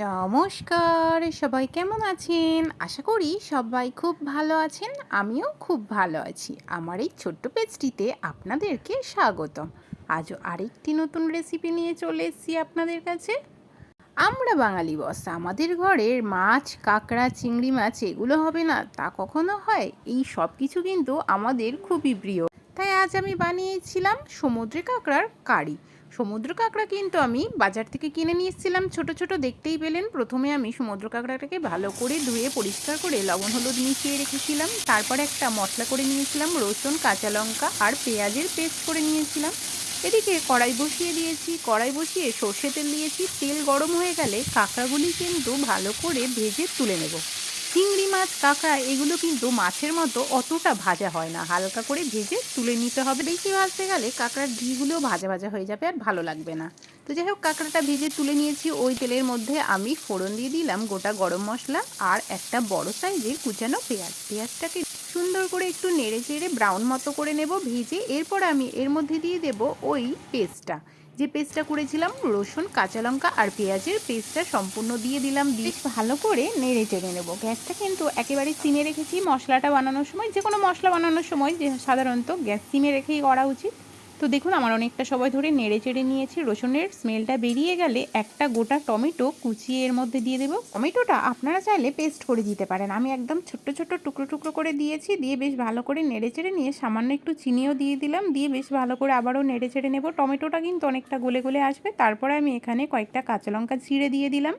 নমস্কার, সবাই কেমন আছেন? আশা করি সবাই খুব ভালো আছেন, আমিও খুব ভালো আছি। আমার এই ছোট্ট পেজটিতে আপনাদেরকে স্বাগতম। আজও আরেকটি নতুন রেসিপি নিয়ে চলে এসেছি আপনাদের কাছে। আমরা বাঙালি বস আমাদের ঘরের মাছ, কাঁকড়া, চিংড়ি মাছ, এগুলো হবে না, তা কখনো হয়? এই সব কিছু কিন্তু আমাদের খুবই প্রিয়। তাই আজ আমি বানিয়েছিলাম সমুদ্রে কাঁকড়ার কারি। সমুদ্র কাঁকড়া কিন্তু আমি বাজার থেকে কিনে নিয়ে এসেছিলাম। ছোট ছোট দেখতেই পেলেন। প্রথমে আমি সমুদ্র কাঁকড়াটাকে ভালো করে ধুয়ে, পরিষ্কার করে লবণ, হলুদ মিশিয়ে রেখেছিলাম। তারপরে একটা মশলা করে নিয়েছিলাম, রসুন, কাঁচা লঙ্কা আর পেঁয়াজের পেস্ট করে নিয়েছিলাম। এদিকে কড়াই বসিয়ে দিয়েছি। কড়াই বসিয়ে সর্ষে তেল দিয়েছি। তেল গরম হয়ে গেলে কাঁকড়াগুলি কিন্তু ভালো করে ভেজে তুলে নেব। চিংড়ি মাছ, কাঁকড়া এগুলো কিন্তু মাছের মতো অতটা ভাজা হয় না। হালকা করে ভেজে তুলে নিতে হবে। বেশি ভাজতে গেলে কাঁকড়ার ঘিগুলোও ভাজা ভাজা হয়ে যাবে আর ভালো লাগবে না। তো যাই হোক, কাঁকড়াটা ভেজে তুলে নিয়েছি। ওই তেলের মধ্যে আমি ফোড়ন দিয়ে দিলাম গোটা গরম মশলা আর একটা বড় সাইজের কুচানো পেঁয়াজ। পেঁয়াজটাকে সুন্দর করে একটু নেড়ে চেড়ে ব্রাউন মতো করে নেব, ভেজে এরপর আমি এর মধ্যে দিয়ে দেব ওই পেস্টটা যে পেস্টটা করেছিলাম, রসুন, কাঁচা লঙ্কা আর পেঁয়াজের পেস্টটা সম্পূর্ণ দিয়ে দিলাম বেশ ভালো করে নেড়ে চেড়ে নেব। গ্যাসটা কিন্তু একেবারে সিমে রেখেছি। মশলাটা বানানোর সময় যে কোনো মশলা বানানোর সময়, যে সাধারণত গ্যাস সিমে রেখেই করা উচিত। তো দেখুন, আমার অনেকটা সময় ধরে নেড়ে চেড়ে নিয়েছি রসুনের স্মেলটা বেরিয়ে গেলে একটা গোটা টমেটো কুচিয়ে এর মধ্যে দিয়ে দেবো। টমেটোটা আপনারা চাইলে পেস্ট করে দিতে পারেন। আমি একদম ছোট্ট ছোট্ট টুকরো টুকরো করে দিয়েছি, দিয়ে বেশ ভালো করে নেড়ে চেড়ে নিয়ে সামান্য একটু চিনিও দিয়ে দিলাম, দিয়ে বেশ ভালো করে আবারও নেড়ে চেড়ে নেব। টমেটোটা কিন্তু অনেকটা গলে গলে আসবে। তারপরে আমি এখানে কয়েকটা কাঁচা লঙ্কা ছিঁড়ে দিয়ে দিলাম।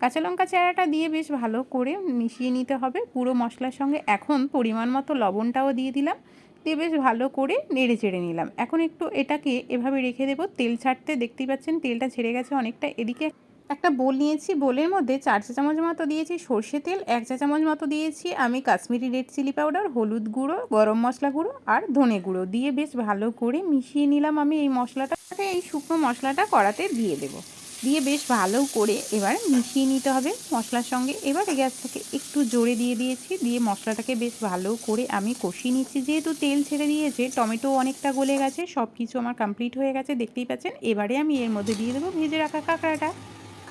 কাঁচা লঙ্কা চারাটা দিয়ে বেশ ভালো করে মিশিয়ে নিতে হবে। পুরো মশলার সঙ্গে এখন পরিমাণ মতো লবণটাও দিয়ে দিলাম। দিয়ে বেশ ভালো করে নেড়ে চেড়ে নিলাম। এখন একটু এটাকে এভাবে রেখে দেবো। তেল ছাড়তে দেখতেই পাচ্ছেন তেলটা ছেড়ে গেছে অনেকটা। এদিকে একটা বোল নিয়েছি। বোলের মধ্যে চার চা চামচ মতো দিয়েছি সর্ষে তেল, এক চা চামচ মতো দিয়েছি আমি কাশ্মীরি রেড চিলি পাউডার, হলুদ গুঁড়ো, গরম মশলা গুঁড়ো আর ধনে গুঁড়ো দিয়ে বেশ ভালো করে মিশিয়ে নিলাম আমি এই মশলাটাকে। এই শুকনো মশলাটা কড়াতে দিয়ে দেবো। দিয়ে বেশ ভালো করে এবার মিশিয়ে নিতে হবে মশলার সঙ্গে। এবার গ্যাসটাকে একটু জোরে দিয়ে দিয়েছি, দিয়ে মশলাটাকে বেশ ভালো করে আমি কষিয়ে নিচ্ছি। যেহেতু তেল ছেড়ে দিয়েছে, টমেটো অনেকটা গলে গেছে সব কিছু আমার কমপ্লিট হয়ে গেছে, দেখতেই পাচ্ছেন। এবারে আমি এর মধ্যে দিয়ে দেবো ভেজে রাখা কাঁকড়াটা।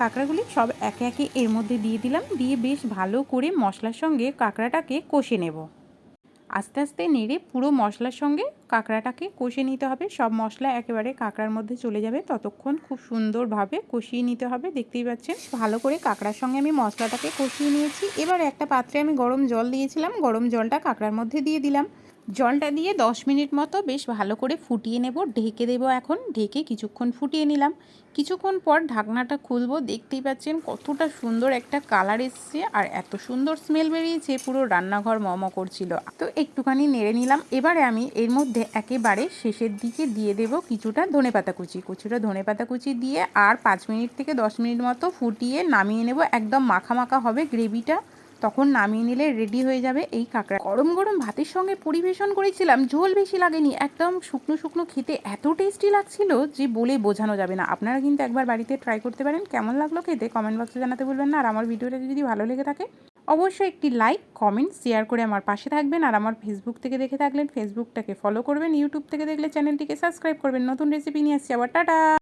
কাঁকড়াগুলি সব একে একে এর মধ্যে দিয়ে দিলাম, দিয়ে বেশ ভালো করে মশলার সঙ্গে কাঁকড়াটাকে কষে নেব। আস্তে আস্তে নেড়ে পুরো মশলার সঙ্গে কাঁকড়াটাকে কষে নিতে হবে। সব মশলা একেবারে কাঁকড়ার মধ্যে চলে যাবে। ততক্ষণ খুব সুন্দরভাবে কষিয়ে নিতে হবে। দেখতেই পাচ্ছেন, ভালো করে কাঁকড়ার সঙ্গে আমি মশলাটাকে কষিয়ে নিয়েছি। এবার একটা পাত্রে আমি গরম জল দিয়েছিলাম। গরম জলটা কাঁকড়ার মধ্যে দিয়ে দিলাম। জলটা দিয়ে দশ মিনিট মতো বেশ ভালো করে ফুটিয়ে নেব, ঢেকে দেব এখন। ঢেকে কিছুক্ষণ ফুটিয়ে নিলাম। কিছুক্ষণ পর ঢাকনাটা খুলবো। দেখতেই পাচ্ছেন কতটা সুন্দর একটা কালার এসছে আর এত সুন্দর স্মেল বেরিয়েছে। পুরো রান্নাঘর মম করছিল। তো একটুখানি নেড়ে নিলাম। এবারে আমি এর মধ্যে একেবারে শেষের দিকে দিয়ে দেব কিছুটা ধনে পাতা কুচি। কিছুটা ধনে পাতা কুচি দিয়ে আর পাঁচ মিনিট থেকে দশ মিনিট মতো ফুটিয়ে নামিয়ে নেব। একদম মাখা মাখা হবে গ্রেভিটা। তখন নামিয়ে নিলে রেডি হয়ে যাবে এই কাঁকড়া। গরম গরম ভাতের সঙ্গে পরিবেশন করেছিলাম, ঝোল বেশি লাগেনি। একদম শুকনো শুকনো খেতে এত টেস্টি লাগছিল যে বলে বোঝানো যাবে না। আপনারা কিন্তু একবার বাড়িতে ট্রাই করতে পারেন, কেমন লাগল খেতে কমেন্ট বক্সে জানাতে বলবেন না। আর আমার ভিডিওটা যদি ভালো লেগে থাকে, অবশ্যই একটি লাইক কমেন্ট শেয়ার করে আমার পাশে থাকবেন। আর আমার ফেসবুক থেকে দেখে থাকলেন ফেসবুকটাকে ফলো করবেন ইউটিউব থেকে দেখলে চ্যানেলটিকে সাবস্ক্রাইব করবেন। নতুন রেসিপি নিয়ে আসছি আবার। টাটা!